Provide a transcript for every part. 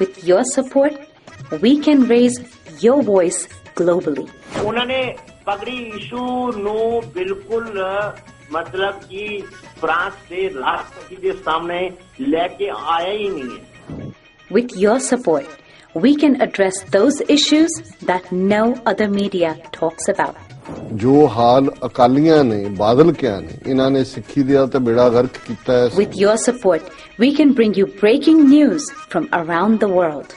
With your support, we can raise your voice globally. With your support, we can address those issues that no other media talks about. ਜੋ ਹਾਲ ਅਕਾਲੀਆਂ ਨੇ ਬਾਦਲ ਕਿਆ ਨੇ ਇਹਨਾਂ ਨੇ ਸਿੱਖੀ ਦਾ ਤੇ ਬੇੜਾ ਗਰਕ ਕੀਤਾ ਹੈ With your support, we can bring you breaking news from around the world.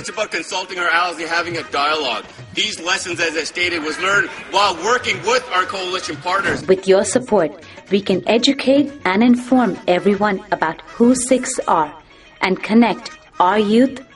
It's about consulting our allies and having a dialogue. These lessons, as I stated, was learned while working with our coalition partners. With your support, we can educate and inform everyone about who Sikhs are and connect our youth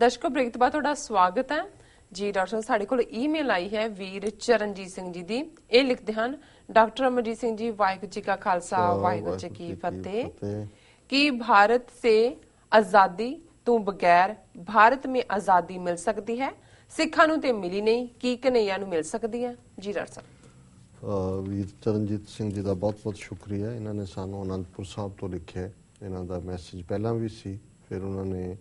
ਦਰਸ਼ਕੋ break ਤੋਂ ਬਾਅਦ ਤੁਹਾਡਾ ਸਵਾਗਤ ਹੈ। ਜੀ doctor ਸਾਹਿਬ ਸਾਡੇ ਕੋਲ email ਆਈ ਹੈ ਵੀਰ ਚਰਨਜੀਤ ਸਿੰਘ ਜੀ ਦੀ। ਇਹ ਲਿਖਦੇ ਹਨ ਡਾਕਟਰ ਅਮਰਜੀਤ ਸਿੰਘ ਜੀ ਵਾਹਿਗੁਰੂ ਜੀ ਕਾ ਖਾਲਸਾ ਵਾਹਿਗੁਰੂ ਜੀ ਕੀ ਫਤਿਹ। ਕਿ ਭਾਰਤ ਸੇ ਆਜ਼ਾਦੀ ਤੋਂ ਬਗੈਰ ਭਾਰਤ ਮੇਂ ਆਜ਼ਾਦੀ ਮਿਲ ਸਕਦੀ ਹੈ? ਸਿੱਖਾਂ ਨੂੰ ਤੇ ਮਿਲੀ ਨਹੀਂ ਕੀ ਕਨਈਆ ਨੂੰ ਮਿਲ ਸਕਦੀ ਹੈ? ਜੀ ਡਾਕਟਰ ਸਾਹਿਬ। ਵੀਰ ਚਰਨਜੀਤ ਸਿੰਘ ਜੀ ਦਾ ਬਹੁਤ-ਬਹੁਤ ਸ਼ੁਕਰੀਆ। ਇਹਨਾਂ ਨੇ ਸਾਨੂੰ ਅਨੰਦਪੁਰ ਸਾਹਿਬ ਤੋਂ ਲਿਖਿਆ। ਇਹਨਾਂ ਦਾ ਮੈਸੇਜ ਪਹਿਲਾਂ ਵੀ ਸੀ ਫਿਰ ਉਹਨਾਂ ਨੇ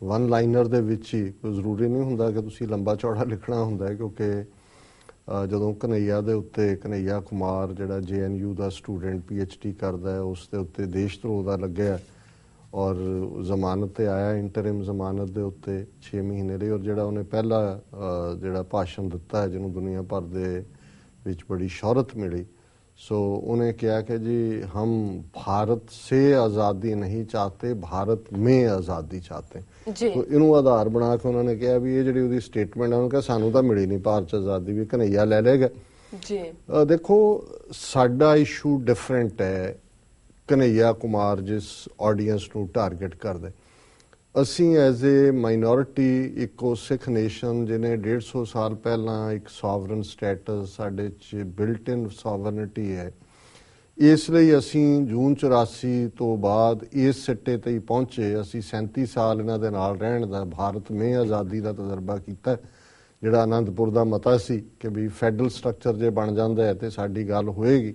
ਵਨ ਲਾਈਨਰ ਦੇ ਵਿੱਚ ਹੀ ਕੋਈ ਜ਼ਰੂਰੀ ਨਹੀਂ ਹੁੰਦਾ ਕਿ ਤੁਸੀਂ ਲੰਬਾ ਚੌੜਾ ਲਿਖਣਾ ਹੁੰਦਾ ਕਿਉਂਕਿ ਜਦੋਂ ਕਨਈਆ ਦੇ ਉੱਤੇ ਕਨਈਆ ਕੁਮਾਰ ਜਿਹੜਾ ਜੇਐਨਯੂ ਦਾ ਸਟੂਡੈਂਟ ਪੀਐਚਡੀ ਕਰਦਾ ਹੈ, ਉਸ ਦੇ ਉੱਤੇ ਦੇਸ਼ ਧਰੋਹ ਦਾ ਲੱਗਿਆ ਔਰ ਜ਼ਮਾਨਤ ਤੇ ਆਇਆ ਇੰਟਰਿਮ ਜ਼ਮਾਨਤ ਦੇ ਉੱਤੇ 6 ਮਹੀਨੇ ਲਈ ਔਰ ਜਿਹੜਾ ਉਹਨੇ ਪਹਿਲਾ ਜਿਹੜਾ ਭਾਸ਼ਣ ਦਿੱਤਾ ਹੈ, ਜਿਹਨੂੰ ਦੁਨੀਆ ਭਰ ਦੇ ਵਿੱਚ ਬੜੀ ਸ਼ੋਹਰਤ ਮਿਲੀ ਸੋ ਉਹਨੇ ਕਿਹਾ ਕਿ ਜੀ ਹਮ ਭਾਰਤ ਸੇ ਆਜ਼ਾਦੀ ਨਹੀਂ ਚਾਹਤੇ ਭਾਰਤ ਮੇਂ ਆਜ਼ਾਦੀ ਚਾਹਤੇ। ਸੋ ਇਹਨੂੰ ਆਧਾਰ ਬਣਾ ਕੇ ਉਹਨਾਂ ਨੇ ਕਿਹਾ ਵੀ ਇਹ ਜਿਹੜੀ ਉਹਦੀ ਸਟੇਟਮੈਂਟ ਹੈ ਉਹਨੂੰ ਕਿਹਾ ਸਾਨੂੰ ਤਾਂ ਮਿਲੀ ਨਹੀਂ ਭਾਰਤ ਚ ਆਜ਼ਾਦੀ ਵੀ ਕਨਈਆ ਲੈ ਲੇਗਾ ਜੀ। ਦੇਖੋ ਸਾਡਾ ਇਸ਼ੂ ਡਿਫਰੈਂਟ ਹੈ ਕਨਈਆ ਕੁਮਾਰ ਜਿਸ ਆਡੀਅנס ਨੂੰ ਟਾਰਗੇਟ ਕਰਦੇ। ਅਸੀਂ ਐਜ਼ ਅ ਮਾਈਨੋਰਿਟੀ ਇੱਕੋ ਸਿੱਖ ਨੇਸ਼ਨ ਜਿਹਨੇ 150 ਸਾਲ ਪਹਿਲਾਂ ਇੱਕ ਸੋਵਰਨ ਸਟੇਟਸ ਸਾਡੇ ਚ ਬਿਲਟ ਇਨ ਸੋਵਰਨਿਟੀ ਹੈ। ਇਸ ਲਈ ਅਸੀਂ ਜੂਨ 84 ਤੋਂ ਬਾਅਦ ਇਸ ਸਿੱਟੇ ਤੇ ਹੀ ਪਹੁੰਚੇ। ਅਸੀਂ 37 ਸਾਲ ਇਹਨਾਂ ਦੇ ਨਾਲ ਰਹਿਣ ਦਾ, ਭਾਰਤ ਮੇਂ ਆਜ਼ਾਦੀ ਦਾ ਤਜਰਬਾ ਕੀਤਾ, ਜਿਹੜਾ ਆਨੰਦਪੁਰ ਦਾ ਮਤਾ ਸੀ ਕਿ ਵੀ ਫੈਡਰਲ ਸਟਰਕਚਰ ਜੇ ਬਣ ਜਾਂਦਾ ਹੈ ਤੇ ਸਾਡੀ ਗੱਲ ਹੋਏਗੀ।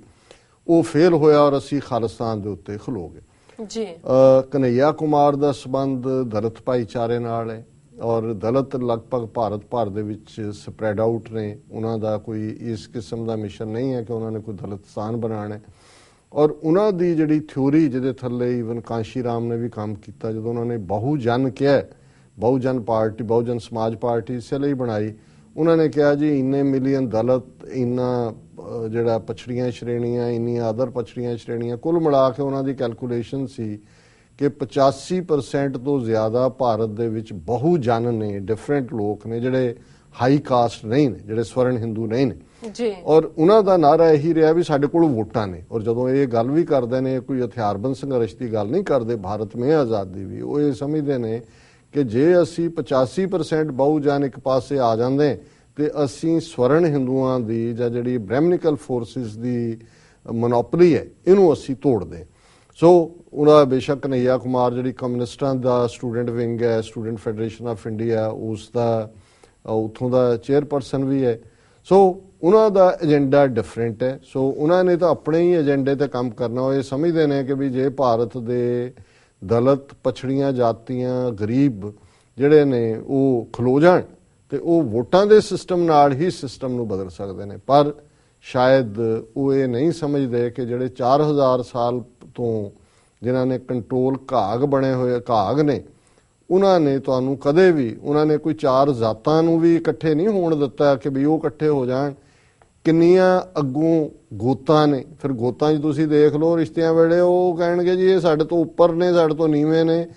ਉਹ ਫੇਲ ਹੋਇਆ ਔਰ ਅਸੀਂ ਖਾਲਿਸਤਾਨ ਦੇ ਉੱਤੇ ਖਲੋਗੇ ਜੀ। ਕਨਈਆ ਕੁਮਾਰ ਦਾ ਸਬੰਧ ਦਲਿਤ ਭਾਈਚਾਰੇ ਨਾਲ ਹੈ ਔਰ ਦਲਿਤ ਲਗਭਗ ਭਾਰਤ ਭਰ ਦੇ ਵਿੱਚ ਸਪਰੈਡ ਆਊਟ ਨੇ। ਉਹਨਾਂ ਦਾ ਕੋਈ ਇਸ ਕਿਸਮ ਦਾ ਮਿਸ਼ਨ ਨਹੀਂ ਹੈ ਕਿ ਉਹਨਾਂ ਨੇ ਕੋਈ ਦਲਿਤ ਸਥਾਨ ਬਣਾਉਣਾ ਹੈ। ਔਰ ਉਹਨਾਂ ਦੀ ਜਿਹੜੀ ਥਿਉਰੀ ਜਿਹਦੇ ਥੱਲੇ ਈਵਨ ਕਾਂਸ਼ੀ ਰਾਮ ਨੇ ਵੀ ਕੰਮ ਕੀਤਾ, ਜਦੋਂ ਉਹਨਾਂ ਨੇ ਬਹੁ ਜਨ ਕਿਹਾ, ਬਹੁਜਨ ਪਾਰਟੀ, ਬਹੁਜਨ ਸਮਾਜ ਪਾਰਟੀ ਇਸੇ ਲਈ ਬਣਾਈ, ਉਹਨਾਂ ਨੇ ਕਿਹਾ ਜੀ, ਇੰਨੇ ਮਿਲੀਅਨ ਦਲਿਤ ਇੰਨਾ ਜਿਹੜਾ ਪਛੜੀਆਂ ਸ਼੍ਰੇਣੀਆਂ ਇੰਨੀਆਂ ਅਦਰ ਪਛੜੀਆਂ ਸ਼੍ਰੇਣੀਆਂ ਕੁੱਲ ਮਿਲਾ ਕੇ ਉਹਨਾਂ ਦੀ ਕੈਲਕੂਲੇਸ਼ਨ ਸੀ ਕਿ 85% ਤੋਂ ਜ਼ਿਆਦਾ ਭਾਰਤ ਦੇ ਵਿੱਚ ਬਹੁ ਜਨ ਨੇ ਡਿਫਰੈਂਟ ਲੋਕ ਨੇ ਜਿਹੜੇ ਹਾਈ ਕਾਸਟ ਨਹੀਂ ਨੇ ਜਿਹੜੇ ਸਵਰਨ ਹਿੰਦੂ ਨਹੀਂ ਨੇ। ਜੀ। ਔਰ ਉਹਨਾਂ ਦਾ ਨਾਰਾ ਇਹੀ ਰਿਹਾ ਵੀ ਸਾਡੇ ਕੋਲ ਵੋਟਾਂ ਨੇ। ਔਰ ਜਦੋਂ ਇਹ ਗੱਲ ਵੀ ਕਰਦੇ ਨੇ ਕੋਈ ਹਥਿਆਰਬੰਦ ਸੰਘਰਸ਼ ਦੀ ਗੱਲ ਨਹੀਂ ਕਰਦੇ ਭਾਰਤ ਮੇਂ ਆਜ਼ਾਦੀ ਵੀ ਉਹ ਇਹ ਸਮਝਦੇ ਨੇ ਕਿ ਜੇ ਅਸੀਂ 85% ਬਹੁਜਨ ਇੱਕ ਪਾਸੇ ਆ ਜਾਂਦੇ ਤੇ ਅਸੀਂ ਸਵਰਨ ਹਿੰਦੂਆਂ ਦੀ ਜਾਂ ਜਿਹੜੀ ਬ੍ਰਹਮਨਿਕਲ ਫੋਰਸਿਸ ਦੀ ਮੋਨੋਪੋਲੀ ਹੈ ਇਹਨੂੰ ਅਸੀਂ ਤੋੜਦੇ ਸੋ ਉਹਨਾਂ ਬੇਸ਼ੱਕ ਨਈਆ ਕੁਮਾਰ ਜਿਹੜੀ ਕਮਿਊਨਿਸਟਾਂ ਦਾ ਸਟੂਡੈਂਟ ਵਿੰਗ ਹੈ ਸਟੂਡੈਂਟ ਫੈਡਰੇਸ਼ਨ ਆਫ ਇੰਡੀਆ ਉਸ ਦਾ ਅ, ਉੱਥੋਂ ਦਾ ਚੇਅਰਪਰਸਨ ਵੀ ਹੈ। ਸੋ ਉਹਨਾਂ ਦਾ ਏਜੰਡਾ ਡਿਫਰੈਂਟ ਹੈ। ਸੋ ਉਹਨਾਂ ਨੇ ਤਾਂ ਆਪਣੇ ਹੀ ਏਜੰਡੇ ਤੇ ਕੰਮ ਕਰਨਾ ਉਹ ਇਹ ਸਮਝਦੇ ਨੇ ਕਿ ਵੀ ਜੇ ਭਾਰਤ ਦੇ ਦਲਤ ਪਛੜੀਆਂ ਜਾਤੀਆਂ ਗਰੀਬ ਜਿਹੜੇ ਨੇ ਉਹ ਖਲੋ ਜਾਣ ਤੇ ਉਹ ਵੋਟਾਂ ਦੇ ਸਿਸਟਮ ਨਾਲ ਹੀ ਸਿਸਟਮ ਨੂੰ ਬਦਲ ਸਕਦੇ ਨੇ। ਪਰ ਸ਼ਾਇਦ ਉਹ ਇਹ ਨਹੀਂ ਸਮਝਦੇ ਕਿ ਜਿਹੜੇ 4000 ਸਾਲ ਤੋਂ ਜਿਨ੍ਹਾਂ ਨੇ ਕੰਟਰੋਲ ਘਾਗ ਬਣੇ ਹੋਏ, ਘਾਗ ਨੇ, ਉਹਨਾਂ ਨੇ ਤੁਹਾਨੂੰ ਕਦੇ ਵੀ, ਉਹਨਾਂ ਨੇ ਕੋਈ ਚਾਰ ਜ਼ਾਤਾਂ ਨੂੰ ਵੀ ਇਕੱਠੇ ਨਹੀਂ ਹੋਣ ਦਿੱਤਾ ਕਿ ਵੀ ਉਹ ਇਕੱਠੇ ਹੋ ਜਾਣ। ਕਿੰਨੀਆਂ ਅੱਗੋਂ ਗੋਤਾਂ ਨੇ। ਫਿਰ ਗੋਤਾਂ 'ਚ ਤੁਸੀਂ ਦੇਖ ਲਓ, ਰਿਸ਼ਤਿਆਂ ਵੇਲੇ ਉਹ ਕਹਿਣਗੇ ਜੀ, ਇਹ ਸਾਡੇ ਤੋਂ ਉੱਪਰ ਨੇ, ਸਾਡੇ ਤੋਂ ਨੀਵੇਂ ਨੇ।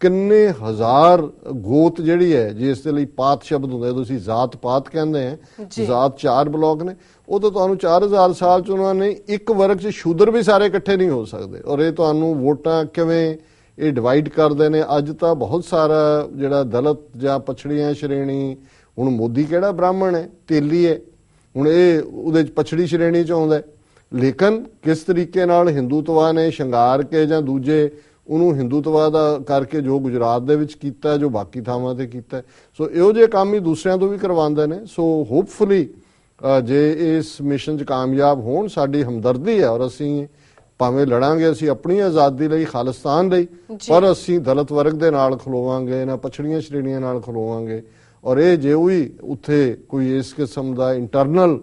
ਕਿੰਨੇ ਹਜ਼ਾਰ ਗੋਤ ਜਿਹੜੀ ਹੈ ਜਿਸ ਦੇ ਲਈ ਪਾਤ ਸ਼ਬਦ ਹੁੰਦਾ ਹੈ, ਤੁਸੀਂ ਜ਼ਾਤ ਪਾਤ ਕਹਿੰਦੇ ਆ ਜੀ। ਜ਼ਾਤ ਚਾਰ ਬਲੌਕ ਨੇ ਉਹ ਤਾਂ ਤੁਹਾਨੂੰ 4000 ਸਾਲ ਚ ਉਹਨਾਂ ਨੇ ਇੱਕ ਵਰਗ ਚ ਸ਼ੂਦਰ ਵੀ ਸਾਰੇ ਇਕੱਠੇ ਨਹੀਂ ਹੋ ਸਕਦੇ ਔਰ ਇਹ ਤੁਹਾਨੂੰ ਵੋਟਾਂ ਕਿਵੇਂ ਇਹ ਡਿਵਾਈਡ ਕਰਦੇ ਨੇ ਅੱਜ ਤਾਂ ਬਹੁਤ ਸਾਰਾ ਜਿਹੜਾ ਦਲਿਤ ਜਾਂ ਪਛੜੀਆਂ ਸ਼੍ਰੇਣੀ ਹੁਣ ਮੋਦੀ ਕਿਹੜਾ ਬ੍ਰਾਹਮਣ ਹੈ ਤੇਲੀ ਹੈ ਹੁਣ ਇਹ ਉਹਦੇ ਚ ਪਛੜੀ ਸ਼੍ਰੇਣੀ ਚ ਆਉਂਦਾ। ਲੇਕਿਨ ਕਿਸ ਤਰੀਕੇ ਨਾਲ ਹਿੰਦੂਤਵਾ ਨੇ ਸ਼ਿੰਗਾਰ ਕੇ ਜਾਂ ਦੂਜੇ ਉਹਨੂੰ ਹਿੰਦੂਤਵਾ ਦਾ ਕਰਕੇ ਜੋ ਗੁਜਰਾਤ ਦੇ ਵਿੱਚ ਕੀਤਾ ਜੋ ਬਾਕੀ ਥਾਵਾਂ ਤੇ ਕੀਤਾ। ਸੋ ਇਹੋ ਜਿਹੇ ਕੰਮ ਹੀ ਦੂਸਰਿਆਂ ਤੋਂ ਵੀ ਕਰਵਾਉਂਦੇ ਨੇ। ਸੋ ਹੋਪਫੁਲੀ ਜੇ ਇਸ ਮਿਸ਼ਨ 'ਚ ਕਾਮਯਾਬ ਹੋਣ ਸਾਡੀ ਹਮਦਰਦੀ ਹੈ ਔਰ ਅਸੀਂ ਭਾਵੇਂ ਲੜਾਂਗੇ ਅਸੀਂ ਆਪਣੀ ਆਜ਼ਾਦੀ ਲਈ ਖਾਲਿਸਤਾਨ ਲਈ। ਪਰ ਅਸੀਂ ਦਲਿਤ ਵਰਗ ਦੇ ਨਾਲ ਖਲੋਵਾਂਗੇ ਨਾ ਪਛੜੀਆਂ ਸ਼੍ਰੇਣੀਆਂ ਨਾਲ ਖਲੋਵਾਂਗੇ। ਔਰ ਇਹ ਜੇ ਵੀ ਉੱਥੇ ਕੋਈ ਇਸ ਕਿਸਮ ਦਾ ਇੰਟਰਨਲ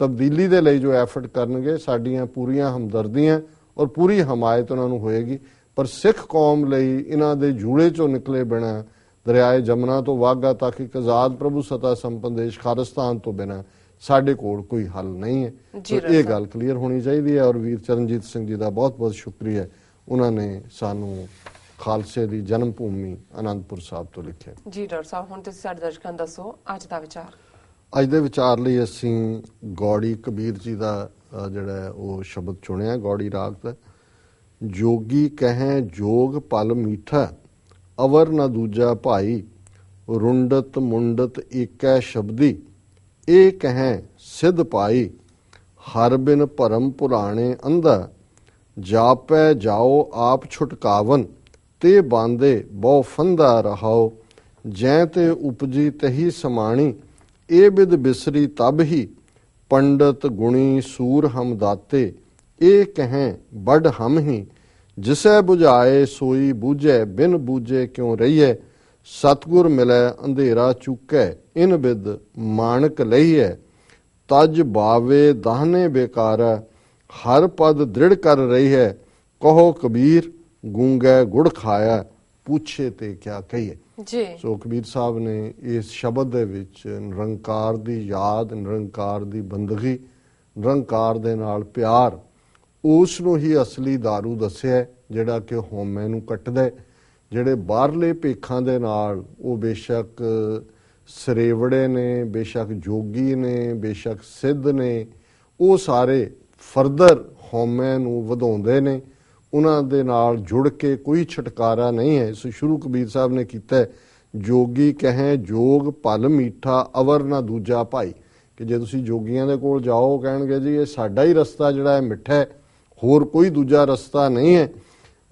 ਤਬਦੀਲੀ ਦੇ ਲਈ ਜੋ ਐਫਰਟ ਕਰਨਗੇ ਸਾਡੀਆਂ ਪੂਰੀਆਂ ਹਮਦਰਦੀਆਂ ਔਰ ਪੂਰੀ ਹਮਾਇਤ ਉਹਨਾਂ ਨੂੰ ਹੋਏਗੀ। ਪਰ ਸਿੱਖ ਕੌਮ ਲਈ ਇਹਨਾਂ ਦੇ ਜੂੜੇ ਚੋਂ ਨਿਕਲੇ ਬਿਨਾ ਦਰਿਆਏ ਜਮਨਾ ਤੋਂ ਵਾਗਾ ਤੱਕ ਇੱਕ ਆਜ਼ਾਦ ਪ੍ਰਭੂ ਸਤਾ ਸੰਪੰਨ ਦੇਸ਼ ਖਾਲਿਸਤਾਨ ਤੋਂ ਬਿਨਾ ਸਾਡੇ ਕੋਲ ਕੋਈ ਹੱਲ ਨਹੀਂ ਹੈ। ਇਹ। ਗੱਲ ਕਲੀਅਰ ਹੋਣੀ ਚਾਹੀਦੀ ਹੈ ਔਰ ਵੀਰ ਚਰਨਜੀਤ ਸਿੰਘ ਜੀ ਦਾ ਬਹੁਤ-ਬਹੁਤ ਸ਼ੁਕਰੀਆ। ਉਹਨਾਂ ਨੇ ਸਾਨੂੰ ਖਾਲਸੇ ਦੀ ਜਨਮ ਭੂਮੀ ਆਨੰਦਪੁਰ ਸਾਹਿਬ ਤੋਂ ਲਿਖਿਆ ਜੀ ਡਾਕਟਰ ਸਾਹਿਬ ਹੁਣ ਤੁਸੀਂ ਸਾਡੇ ਦਰਸ਼ਕਾਂ ਨੂੰ ਦੱਸੋ ਅੱਜ ਦਾ ਵਿਚਾਰ। ਅੱਜ ਦੇ ਵਿਚਾਰ ਲਈ ਅਸੀਂ ਗੌੜੀ ਕਬੀਰ ਜੀ ਦਾ ਜਿਹੜਾ ਉਹ ਸ਼ਬਦ ਚੁਣਿਆ ਗੌੜੀ ਰਾਗ ਦਾ। ਜੋਗੀ ਕਹੈ ਜੋਗ ਪਲ ਮੀਠਾ, ਅਵਰ ਨਾ ਦੂਜਾ ਭਾਈ, ਰੁੰਡਤ ਮੁੰਡਤ ਏਕੈ ਸ਼ਬਦੀ ਇਹ ਕਹੈ ਸਿਧ ਪਾਈ, ਹਰ ਬਿਨ ਭਰਮ ਪੁਰਾਣੇ ਅੰਧਾ, ਜਾਪੈ ਜਾਓ ਆਪ ਛੁਟਕਾਵਨ, ਤੇ ਬਾਂਦੇ ਬਹੁ ਫੰਦਾ ਰਹਾਓ, ਜੈ ਤੇ ਉਪਜੀ ਤਹੀ ਸਮਾਣੀ ਇਹ ਬਿਦ ਬਿਸਰੀ ਤਬ ਹੀ, ਪੰਡਤ ਗੁਣੀ ਸੂਰ ਹਮ ਦਾਤੇ ਇਹ ਕਹੈ ਬੜ ਹਮ ਹੀ ਜਿਸੈ 부ਝਾਏ ਸੋਈ ਬੂਝੈ ਬਿਨ ਬੂਝੇ ਕਿਉ ਰਹੀਐ? ਸਤਗੁਰ ਮਿਲੈ ਅੰਧੇਰਾ ਚੁਕੈ ਇਨ ਬਿਦ ਮਾਨਕ ਲਈਐ। ਤਜ ਬਾਵੇ ਦਾਹਨੇ ਬੇਕਾਰਾ ਹਰ ਪਦ ਦ੍ਰਿੜ ਕਰ ਰਹੀ ਹੈ ਕਹੋ ਕਬੀਰ ਗੂੰਗੈ ਗੁੜ ਖਾਇਆ ਪੁੱਛੇ ਤੇ ਕਿਆ ਕਹੀਏ ਜੀ। ਸੋ ਕਬੀਰ ਸਾਹਿਬ ਨੇ ਇਸ ਸ਼ਬਦ ਦੇ ਵਿੱਚ ਨਿਰੰਕਾਰ ਦੀ ਯਾਦ ਨਿਰੰਕਾਰ ਦੀ ਬੰਦਗੀ ਨਿਰੰਕਾਰ ਦੇ ਨਾਲ ਪਿਆਰ ਉਸ ਨੂੰ ਹੀ ਅਸਲੀ दारू ਦੱਸਿਆ ਜਿਹੜਾ ਕਿ ਹਉਮੈ ਨੂੰ ਕੱਟਦਾ ਜਿਹੜੇ ਬਾਹਰਲੇ ਭੇਖਾਂ ਦੇ ਨਾਲ ਉਹ ਬੇਸ਼ੱਕ ਸਰੇਵੜੇ ਨੇ, ਬੇਸ਼ੱਕ ਜੋਗੀ ਨੇ, ਬੇਸ਼ੱਕ ਸਿੱਧ ਨੇ, ਉਹ ਸਾਰੇ ਫਰਦਰ ਹਉਮੈ ਨੂੰ ਵਧਾਉਂਦੇ ਨੇ। ਉਹਨਾਂ ਦੇ ਨਾਲ ਜੁੜ ਕੇ ਕੋਈ ਛਟਕਾਰਾ ਨਹੀਂ ਹੈ। ਸੋ ਸ਼ੁਰੂ ਕਬੀਰ ਸਾਹਿਬ ਨੇ ਕੀਤਾ ਜੋਗੀ ਕਹੇ, ਜੋਗ ਭਲ ਮੀਠਾ ਅਵਰ ਨਾ ਦੂਜਾ ਭਾਈ। ਕਿ ਜੇ ਤੁਸੀਂ ਜੋਗੀਆਂ ਦੇ ਕੋਲ ਜਾਓ ਕਹਿਣਗੇ ਜੀ, ਇਹ ਸਾਡਾ ਹੀ ਰਸਤਾ ਜਿਹੜਾ ਹੈ, ਮਿੱਠਾ ਹੈ। ਹੋਰ ਕੋਈ ਦੂਜਾ ਰਸਤਾ ਨਹੀਂ ਹੈ।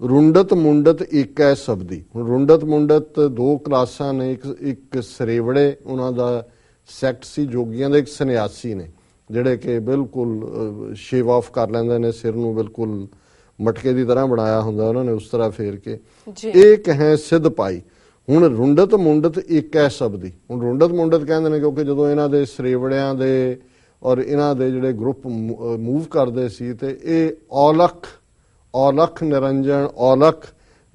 ਰੁੰਡਤ ਮੁੰਡਤ ਇੱਕ ਹੈ ਸਬਦੀ ਹੁਣ ਰੁੰਡਤ ਮੁੰਡਤ ਦੋ ਕਲਾਸਾਂ ਨੇ ਇੱਕ ਇੱਕ ਸਰੇਵੜੇ ਉਹਨਾਂ ਦਾ ਸੈਕਟ ਸੀ ਜੋਗੀਆਂ ਦੇ ਇੱਕ ਸੰਨਿਆਸੀ ਨੇ ਜਿਹੜੇ ਕਿ ਬਿਲਕੁਲ ਸ਼ੇਵ ਆਫ ਕਰ ਲੈਂਦੇ ਨੇ ਸਿਰ ਨੂੰ ਬਿਲਕੁਲ ਮਟਕੇ ਦੀ ਤਰ੍ਹਾਂ ਬਣਾਇਆ ਹੁੰਦਾ ਉਹਨਾਂ ਨੇ ਉਸ ਤਰ੍ਹਾਂ ਫੇਰ ਕੇ। ਇਹ ਕਹੇ ਸਿੱਧ ਪਾਈ। ਹੁਣ ਰੁੰਡਤ ਮੁੰਡਤ ਇੱਕ ਹੈ ਸ਼ਬਦੀ ਹੁਣ ਰੁੰਡਤ ਮੁੰਡਤ ਕਹਿੰਦੇ ਨੇ ਕਿਉਂਕਿ ਜਦੋਂ ਇਹਨਾਂ ਦੇ ਸਰੇਵੜਿਆਂ ਦੇ ਔਰ ਇਹਨਾਂ ਦੇ ਜਿਹੜੇ ਗਰੁੱਪ ਮੂਵ ਕਰਦੇ ਸੀ ਤੇ ਇਹ ਔਲਖ ਔਲਖ ਨਿਰੰਜਨ, ਔਲਖ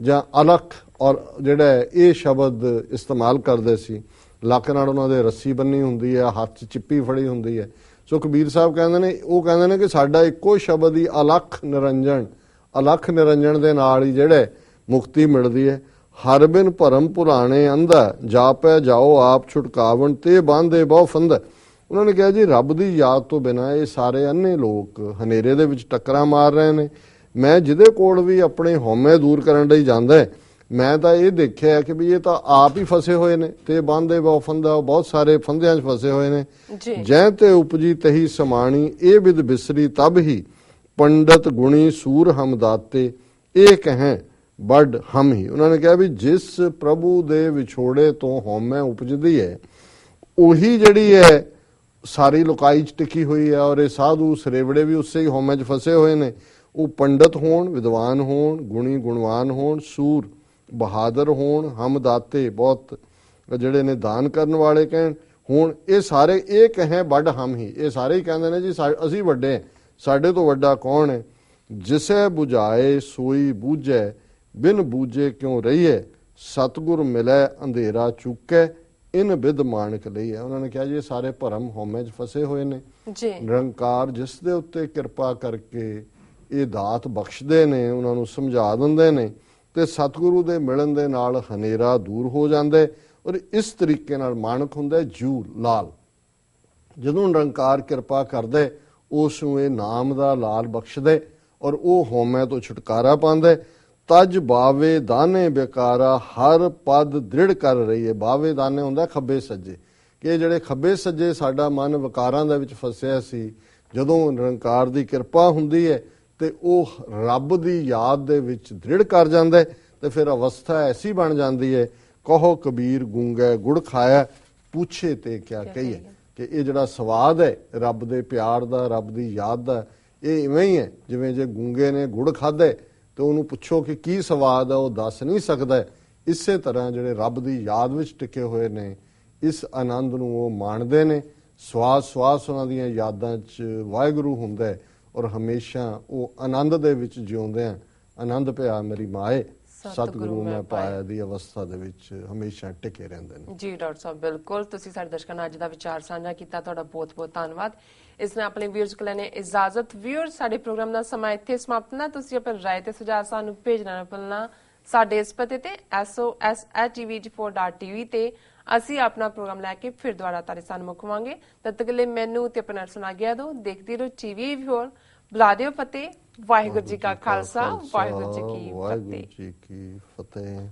ਜਾਂ ਅਲਖ ਔਰ ਜਿਹੜਾ ਇਹ ਸ਼ਬਦ ਇਸਤੇਮਾਲ ਕਰਦੇ ਸੀ। ਲੱਕ ਨਾਲ ਉਹਨਾਂ ਦੇ ਰੱਸੀ ਬੰਨੀ ਹੁੰਦੀ ਹੈ, ਹੱਥ 'ਚ ਚਿੱਪੀ ਫੜੀ ਹੁੰਦੀ ਹੈ। ਸੋ ਕਬੀਰ ਸਾਹਿਬ ਕਹਿੰਦੇ ਨੇ, ਉਹ ਕਹਿੰਦੇ ਨੇ ਕਿ ਸਾਡਾ ਇੱਕੋ ਸ਼ਬਦ ਹੀ ਅਲਖ ਨਿਰੰਜਨ ਅਲਖ ਨਿਰੰਜਨ ਦੇ ਨਾਲ ਹੀ ਜਿਹੜੇ ਮੁਕਤੀ ਮਿਲਦੀ ਹੈ। ਹਰ ਬਿਨ ਭਰਮ ਪੁਰਾਣੇ ਅੰਧਾ, ਜਾਪੈ ਜਾਓ ਆਪ ਛੁਟਕਾਵਣ, ਤੇ ਬਾਂਦੇ ਬਹੁ ਫੰਦਾ ਉਹਨਾਂ ਨੇ ਕਿਹਾ ਜੀ ਰੱਬ ਦੀ ਯਾਦ ਤੋਂ ਬਿਨਾ ਇਹ ਸਾਰੇ ਅੰਨੇ ਲੋਕ ਹਨੇਰੇ ਦੇ ਵਿੱਚ ਟੱਕਰਾਂ ਮਾਰ ਰਹੇ ਨੇ। ਮੈਂ ਜਿਹਦੇ ਕੋਲ ਵੀ ਆਪਣੇ ਹਉਮੈ ਦੂਰ ਕਰਨ ਲਈ ਜਾਂਦਾ ਹੈ, ਮੈਂ ਤਾਂ ਇਹ ਦੇਖਿਆ ਕਿ ਵੀ ਇਹ ਤਾਂ ਆਪ ਹੀ ਫਸੇ ਹੋਏ ਨੇ ਤੇ ਬਾਂਦੇ ਬਹੁ ਫੰਦਾ ਬਹੁਤ ਸਾਰੇ ਫੰਦਿਆਂ 'ਚ ਫਸੇ ਹੋਏ ਨੇ। ਜੀ। ਤੇ ਉਪਜੀ ਤਹੀ ਸਮਾਣੀ ਇਹ ਵਿਦ ਬਿਸਰੀ ਤਬ ਹੀ ਪੰਡਤ ਗੁਣੀ ਸੂਰ ਹਮ ਦਾਤੇ ਇਹ ਕਹੈ ਬੜ ਹਮ ਹੀ। ਉਹਨਾਂ ਨੇ ਕਿਹਾ ਵੀ ਜਿਸ ਪ੍ਰਭੂ ਦੇ ਵਿਛੋੜੇ ਤੋਂ ਹਉਮੈ ਉਪਜਦੀ ਹੈ ਉਹੀ ਜਿਹੜੀ ਹੈ ਸਾਰੀ ਲੁਕਾਈ ਚ ਟਿਕੀ ਹੋਈ ਹੈ ਔਰ ਇਹ ਸਾਧੂ ਸਰੇਵੜੇ ਵੀ ਉਸੇ ਹੀ ਹਉਮੈ ਚ ਫਸੇ ਹੋਏ ਨੇ। ਉਹ ਪੰਡਤ ਹੋਣ, ਵਿਦਵਾਨ ਹੋਣ, ਗੁਣੀ ਗੁਣਵਾਨ ਹੋਣ, ਸੂਰ, ਬਹਾਦਰ ਹੋਣ, ਹਮਦਾਤੇ ਬਹੁਤ ਜਿਹੜੇ ਨੇ ਦਾਨ ਕਰਨ ਵਾਲੇ ਕਹਿਣ। ਹੁਣ ਇਹ ਸਾਰੇ, ਇਹ ਕਹੇ ਵੱਡ ਹਮ ਹੀ। ਇਹ ਸਾਰੇ ਹੀ ਕਹਿੰਦੇ ਨੇ ਜੀ, ਸਾ- ਅਸੀਂ ਵੱਡੇ ਸਾਡੇ ਤੋਂ ਵੱਡਾ ਕੌਣ ਹੈ? ਜਿਸੇ 부ਝਾਏ ਸੋਈ ਬੂਝੈ, ਬਿਨ ਬੂਝੇ ਕਿਉਂ ਰਹੀਏ ਸਤਗੁਰ ਮਿਲੈ, ਅੰਧੇਰਾ ਚੁੱਕੈ। ਇਨ ਵਿਦ ਮਾਨਕ ਲਈਏ ਉਹਨਾਂ ਨੇ ਕਿਹਾ ਜੀ ਸਾਰੇ ਭਰਮ ਹਉਮੈ 'ਚ ਫਸੇ ਹੋਏ ਨੇ। ਜੀ। ਨਿਰੰਕਾਰ ਜਿਸ ਦੇ ਉੱਤੇ ਕਿਰਪਾ ਕਰਕੇ ਇਹ ਦਾਤ ਬਖਸ਼ਦੇ ਨੇ ਉਹਨਾਂ ਨੂੰ ਸਮਝਾ ਦਿੰਦੇ ਨੇ ਤੇ ਸਤਿਗੁਰੂ ਦੇ ਮਿਲਣ ਦੇ ਨਾਲ ਹਨੇਰਾ ਦੂਰ ਹੋ ਜਾਂਦਾ ਹੈ ਔਰ ਇਸ ਤਰੀਕੇ ਨਾਲ ਮਾਨਕ ਹੁੰਦਾ ਹੈ ਜੂ ਲਾਲ। ਜਦੋਂ ਨਿਰੰਕਾਰ ਕਿਰਪਾ ਕਰਦੇ ਉਸ ਨੂੰ ਇਹ ਨਾਮ ਦਾ ਲਾਲ ਬਖਸ਼ਦੇ ਔਰ ਉਹ ਹਉਮੈ ਤੋਂ ਛੁਟਕਾਰਾ ਪਾਉਂਦਾ ਹੈ। ਤਜ ਬਾਵੇ ਦਾਨੇ ਬੇਕਾਰਾ ਹਰ ਪਦ ਦ੍ਰਿੜ ਕਰ ਰਹੀ ਹੈ ਬਾਵੇ ਦਾਨੇ ਹੁੰਦਾ ਖੱਬੇ ਸੱਜੇ। ਕਿ ਜਿਹੜੇ ਖੱਬੇ ਸੱਜੇ ਸਾਡਾ ਮਨ ਵਿਕਾਰਾਂ ਦੇ ਵਿੱਚ ਫਸਿਆ ਸੀ ਜਦੋਂ ਨਿਰੰਕਾਰ ਦੀ ਕਿਰਪਾ ਹੁੰਦੀ ਹੈ ਤੇ ਉਹ ਰੱਬ ਦੀ ਯਾਦ ਦੇ ਵਿੱਚ ਦ੍ਰਿੜ ਕਰ ਜਾਂਦਾ ਹੈ ਤੇ ਫਿਰ ਅਵਸਥਾ ਐਸੀ ਬਣ ਜਾਂਦੀ ਹੈ ਕਹੋ ਕਬੀਰ ਗੂੰਗਾ ਗੁੜ ਖਾਇਆ ਪੁੱਛੇ ਤੇ ਕਿਆ ਕਹੀਏ। ਕਿ ਇਹ ਜਿਹੜਾ ਸਵਾਦ ਹੈ ਰੱਬ ਦੇ ਪਿਆਰ ਦਾ ਰੱਬ ਦੀ ਯਾਦ ਦਾ ਇਹ ਇਵੇਂ ਹੀ ਹੈ ਜਿਵੇਂ ਜੇ ਗੂੰਗੇ ਨੇ ਗੁੜ ਖਾਦੇ ਤੇ ਉਹਨੂੰ ਪੁੱਛੋ ਕਿ ਕੀ ਸਵਾਦ ਹੈ ਉਹ ਦੱਸ ਨਹੀਂ ਸਕਦਾ। ਇਸੇ ਤਰ੍ਹਾਂ ਜਿਹੜੇ ਰੱਬ ਦੀ ਯਾਦ ਵਿੱਚ ਟਿਕੇ ਹੋਏ ਨੇ ਇਸ ਆਨੰਦ ਨੂੰ ਉਹ ਮਾਣਦੇ ਨੇ। ਸਵਾਸ ਸਵਾਸ ਉਹਨਾਂ ਦੀਆਂ ਯਾਦਾਂ 'ਚ ਵਾਹਿਗੁਰੂ ਹੁੰਦਾ ਹੈ ਔਰ ਹਮੇਸ਼ਾ ਉਹ ਆਨੰਦ ਦੇ ਵਿੱਚ ਜਿਉਂਦੇ ਆ ਆਨੰਦ ਪਿਆ ਮੇਰੀ ਮਾਏ ਸਤਿਗੁਰੂ ਮੈਂ ਪਾਇਆ ਦੀ ਅਵਸਥਾ ਦੇ ਵਿੱਚ ਹਮੇਸ਼ਾ ਟਿਕੇ ਰਹਿੰਦੇ ਨੇ। ਜੀ ਡਾਕਟਰ ਸਾਹਿਬ ਬਿਲਕੁਲ। ਤੁਸੀਂ ਸਾਡੇ ਦਰਸ਼ਕਾਂ ਨਾਲ ਅੱਜ ਦਾ ਵਿਚਾਰ ਸਾਂਝਾ ਕੀਤਾ। ਤੁਹਾਡਾ ਬਹੁਤ-ਬਹੁਤ ਧੰਨਵਾਦ। ਇਸ ਨੇ ਆਪਣੇ ਵੀਅਰਸ ਕੋਲ ਲੈਣੇ ਇਜਾਜ਼ਤ। ਵੀਅਰਸ ਸਾਡੇ ਪ੍ਰੋਗਰਾਮ ਦਾ ਸਮਾਂ ਇੱਥੇ ਸਮਾਪਤ ਨਾ ਤੁਸੀਂ ਆਪਣੀ ਰਾਏ ਤੇ ਸੁਝਾਅ ਸਾਨੂੰ ਭੇਜਣਾ ਨਾ ਭੁੱਲਣਾ। ਸਾਡੇ ਇਸ ਪਤੇ ਤੇ sos@tvg4.tv ਤੇ ਅਸੀਂ ਆਪਣਾ ਪ੍ਰੋਗਰਾਮ ਲੈ ਕੇ ਫਿਰ ਦੁਬਾਰਾ ਤੁਹਾਡੇ ਸਾਹਮਣੇ ਮੁਕਵਾਂਗੇ ਤਦ ਤੱਕ ਲਈ ਮੈਨੂੰ ਤੇ ਆਪਣਾ ਸੁਣਾ ਗਿਆ ਦੋ ਦੇਖਦੇ ਰਹੋ ਟੀਵੀ ਹੋਰ। ਬੁਲਾ ਦਿਓ ਫਤਿਹ ਵਾਹਿਗੁਰੂ ਜੀ ਕਾ ਖਾਲਸਾ। ਵਾਹਿਗੁਰੂ ਜੀ ਕੀ ਫਤਿਹ।